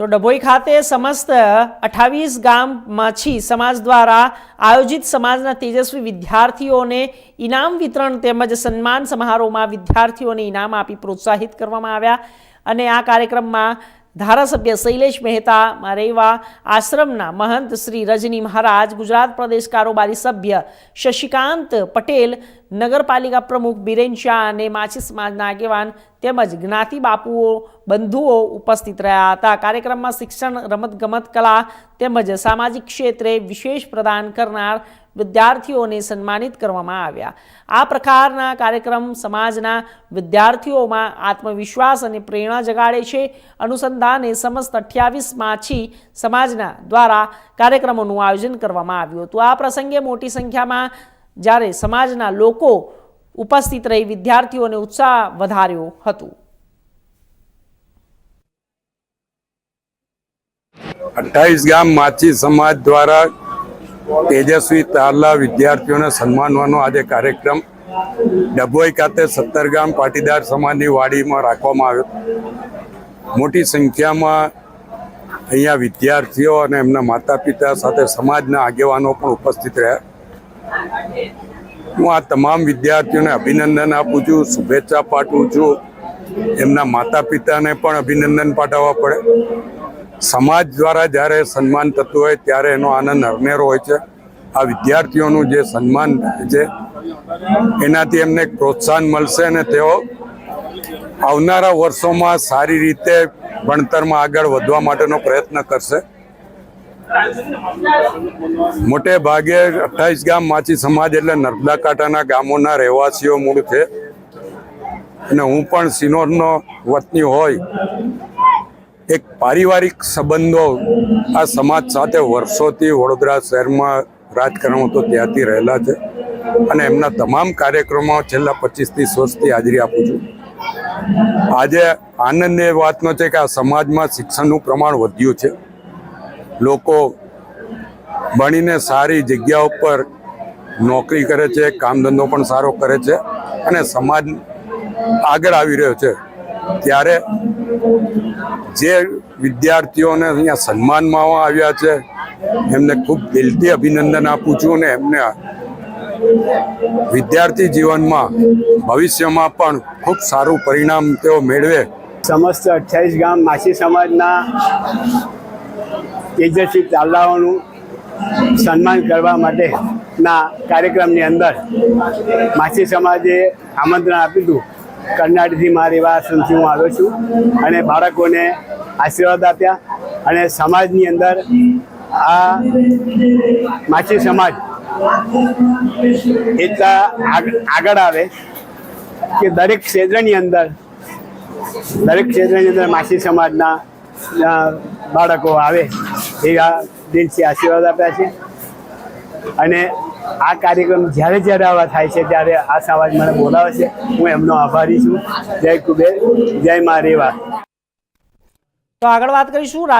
તો ડભોઈ ખાતે સમસ્ત અઠાવીસ ગામ માછી સમાજ દ્વારા આયોજિત સમાજના તેજસ્વી વિદ્યાર્થીઓને ઇનામ વિતરણ તેમજ સન્માન સમારોહમાં વિદ્યાર્થીઓને ઇનામ આપી પ્રોત્સાહિત કરવામાં આવ્યા. અને આ કાર્યક્રમમાં ધારાસભ્ય શૈલેષ મહેતા, મારેવા, આશ્રમના મહંત શ્રી રજની મહારાજ, ગુજરાત પ્રદેશ કારોબારી સભ્ય શશિકાંત પટેલ નગરપાલિકા પ્રમુખ બિરેન શાહ અને માછી સમાજના આગેવાન તેમજ જ્ઞાતિ બાપુઓ, બંધુઓ ઉપસ્થિત રહ્યા હતા. કાર્યક્રમમાં શિક્ષણ, રમતગમત, કલા તેમજ સામાજિક ક્ષેત્રે વિશેષ પ્રદાન કરનાર વિદ્યાર્થીઓને સન્માનિત કરવામાં આવ્યા. આ પ્રકારના કાર્યક્રમ સમાજના વિદ્યાર્થીઓમાં આત્મવિશ્વાસ અને પ્રેરણા જગાડે છે. અનુસંધાને સમસ્ત અઠ્યાવીસ માછી સમાજના દ્વારા કાર્યક્રમોનું આયોજન કરવામાં આવ્યું હતું. આ પ્રસંગે મોટી સંખ્યામાં જ્યારે સમાજના લોકો ઉપસ્થિત રહી વિદ્યાર્થીઓને ઉત્સાહ વધાર્યો હતું. અઠ્ઠાવીસ ગામ માછી સમાજ દ્વારા તેજસ્વી તારલા વિદ્યાર્થીઓને સન્માનવાનો આજે કાર્યક્રમ ડભોઈ ખાતે સત્તર ગામ પાટીદાર સમાજની વાડીમાં રાખવામાં આવ્યો. મોટી સંખ્યામાં અહીંયા વિદ્યાર્થીઓ અને એમના માતા પિતા સાથે સમાજના આગેવાનો પણ ઉપસ્થિત રહ્યા. હું આ તમામ વિદ્યાર્થીઓને અભિનંદન આપું છું, શુભેચ્છા પાઠવું છું. એમના માતા પિતાને પણ અભિનંદન પાઠવવા પડે. સમાજ દ્વારા જ્યારે સન્માન થતું હોય ત્યારે એનો આનંદ હરનેરો હોય છે. આ વિદ્યાર્થીઓનું જે સન્માન છે, એનાથી એમને પ્રોત્સાહન મળશે અને તેઓ આવનારા વર્ષોમાં સારી રીતે ભણતરમાં આગળ વધવા માટેનો પ્રયત્ન કરશે. મોટે ભાગે અઠ્ઠાવીસ ગામ માછી સમાજ એટલે નર્મદા કાંઠાના ગામોના રહેવાસીઓ મૂળ છે. અને હું પણ સિનોરનો વતની હોય, એક પારિવારિક સંબંધો આ સમાજ સાથે વર્ષોથી વડોદરા શહેરમાં રાજકારણ તો ત્યાંથી રહેલા છે. અને એમના તમામ કાર્યક્રમો છેલ્લા પચીસ ત્રીસ વર્ષથી હાજરી આપું છું. આજે આનંદ એ વાતનો છે કે આ સમાજમાં શિક્ષણનું પ્રમાણ વધ્યું છે. લોકો ભણીને સારી જગ્યા ઉપર નોકરી કરે છે, કામ ધંધો પણ સારો કરે છે અને સમાજ આગળ આવી રહ્યો છે. ત્યારે જે વિદ્યાર્થીઓને અહીંયા સન્માનમાં આવ્યા છે, એમને ખૂબ દિલથી અભિનંદન આપું છું અને એમને વિદ્યાર્થી જીવનમાં ભવિષ્યમાં પણ ખૂબ સારું પરિણામ તેઓ મેળવે. સમસ્ત અઠ્યાવીસ ગામ માછી સમાજના તેજસ્વી તાલાઓનું સન્માન કરવા માટેના કાર્યક્રમની અંદર માછી સમાજે આમંત્રણ આપ્યું હતું. કર્ણાટકથી મારી આશ્રમથી હું આવ્યો છું અને બાળકોને આશીર્વાદ આપ્યા અને સમાજની અંદર આ માછી સમાજ એટલા આગ- આગળ આવે કે દરેક ક્ષેત્રની અંદર, દરેક ક્ષેત્રની અંદર માછી સમાજના બાળકો આવે એવા દિલથી આશીર્વાદ આપ્યા છે. અને આ કાર્યક્રમ જ્યારે જ્યારે આવા થાય છે ત્યારે આ સમાજ મને બોલાવે છે. હું એમનો આભારી છું. જય કુબેર. જય મા રેવા. તો આગળ વાત કરીશું.